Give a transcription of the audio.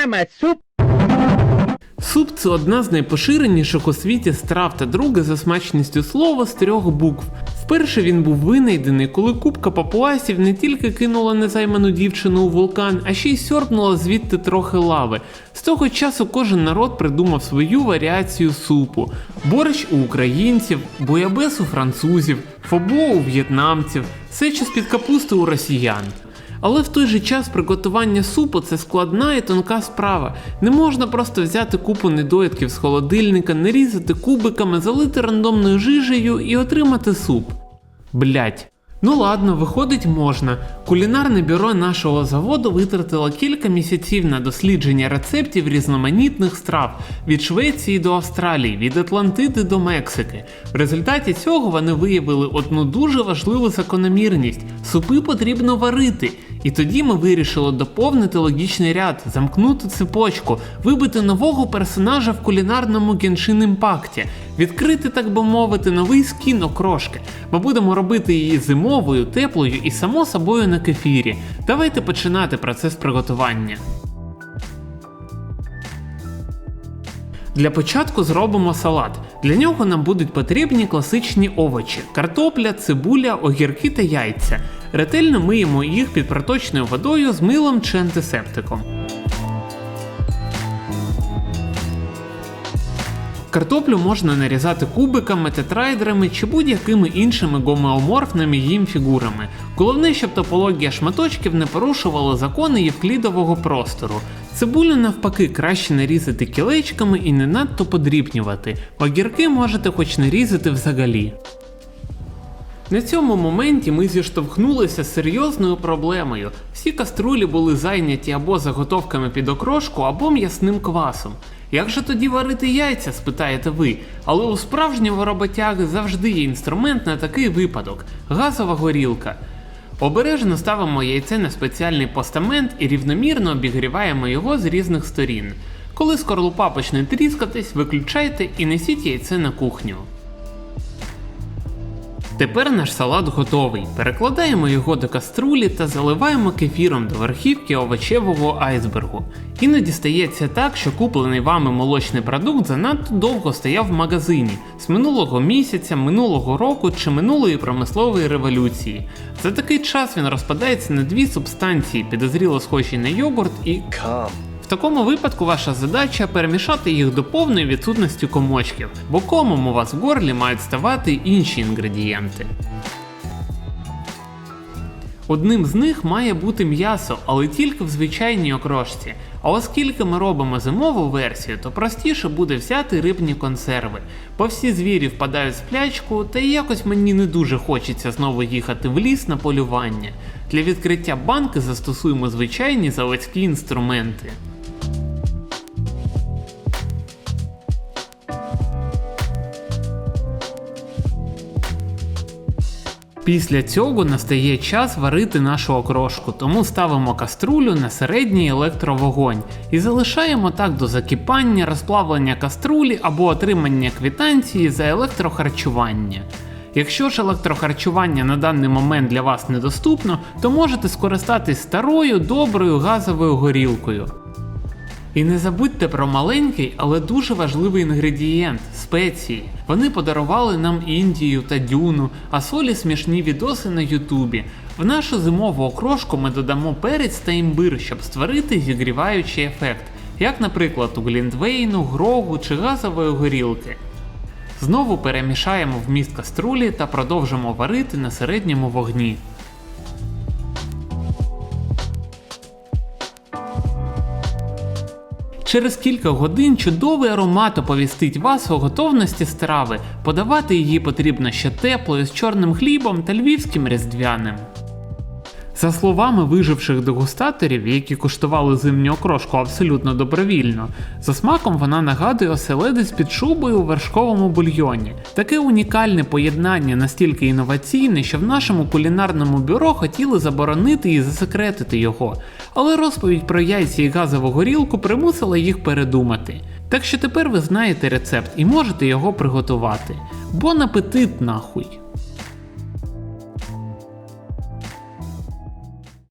Mama soup. Суп це одна з найпоширеніших у світі страв та друге за смачністю слова з трьох букв. Вперше він був винайдений, коли кубка папуасів не тільки кинула незайману дівчину у вулкан, а ще й сьорбнула звідти трохи лави. З того часу кожен народ придумав свою варіацію супу: борщ у українців, буябес у французів, фобо у в'єтнамців, сечу з-під капусти у росіян. Але в той же час приготування супу це складна і тонка справа. Не можна просто взяти купу недоїдків з холодильника, нарізати кубиками, залити рандомною жижею і отримати суп. Блять. Ну ладно, виходить можна. Кулінарне бюро нашого заводу витратило кілька місяців на дослідження рецептів різноманітних страв від Швеції до Австралії, від Атлантиди до Мексики. В результаті цього вони виявили одну дуже важливу закономірність: супи потрібно варити. І тоді ми вирішили доповнити логічний ряд, замкнути цепочку, вибити нового персонажа в кулінарному Genshin імпакті, відкрити, так би мовити, новий скін окрошки. Ми будемо робити її зимовою, теплою і само собою на кефірі. Давайте починати процес приготування. Для початку зробимо салат. Для нього нам будуть потрібні класичні овочі: картопля, цибуля, огірки та яйця. Ретельно миємо їх під проточною водою з милом чи антисептиком. Картоплю можна нарізати кубиками, тетрайдерами чи будь-якими іншими гомеоморфними їм фігурами. Головне, щоб топологія шматочків не порушувала закони євклідового простору. Цибулю навпаки краще нарізати кілечками і не надто подрібнювати. Огірки можете хоч нарізати взагалі. На цьому моменті ми зіштовхнулися з серйозною проблемою. Всі каструлі були зайняті або заготовками під окрошку, або м'ясним квасом. Як же тоді варити яйця, спитаєте ви, але у справжнього роботяги завжди є інструмент на такий випадок газова горілка. Обережно ставимо яйце на спеціальний постамент і рівномірно обігріваємо його з різних сторін. Коли скорлупа почне тріскатись, виключайте і несіть яйце на кухню. Тепер наш салат готовий. Перекладаємо його до каструлі та заливаємо кефіром до верхівки овочевого айсбергу. Іноді стається так, що куплений вами молочний продукт занадто довго стояв в магазині з минулого місяця, минулого року чи минулої промислової революції. За такий час він розпадається на дві субстанції, підозріло схожі на йогурт і Come. Такому випадку ваша задача перемішати їх до повної відсутності комочків, бо комом у вас в горлі мають ставати інші інгредієнти. Одним з них має бути м'ясо, але тільки в звичайній окрошці. А оскільки ми робимо зимову версію, то простіше буде взяти рибні консерви, бо всі звірі впадають в сплячку, та якось мені не дуже хочеться знову їхати в ліс на полювання. Для відкриття банки застосуємо звичайні заводські інструменти. Після цього настає час варити нашу окрошку, тому ставимо каструлю на середній електровогонь і залишаємо так до закипання, розплавлення каструлі або отримання квитанції за електрохарчування. Якщо ж електрохарчування на даний момент для вас недоступно, то можете скористатись старою доброю газовою горілкою. І не забудьте про маленький, але дуже важливий інгредієнт спеції. Вони подарували нам Індію та дюну, а солі смішні відоси на Ютубі. В нашу зимову окрошку ми додамо перець та імбир, щоб створити зігріваючий ефект, як, наприклад, у глінтвейну, грогу чи газової горілки. Знову перемішаємо вміст каструлі та продовжимо варити на середньому вогні. Через кілька годин чудовий аромат оповістить вас у готовності страви. Подавати її потрібно ще теплою з чорним хлібом та львівським різдвяним. За словами виживших дегустаторів, які куштували зимню окрошку абсолютно добровільно, за смаком вона нагадує оселедець під шубою у вершковому бульйоні. Таке унікальне поєднання настільки інноваційне, що в нашому кулінарному бюро хотіли заборонити і засекретити його, але розповідь про яйця і газову горілку примусила їх передумати. Так що тепер ви знаєте рецепт і можете його приготувати. Бон апетит нахуй!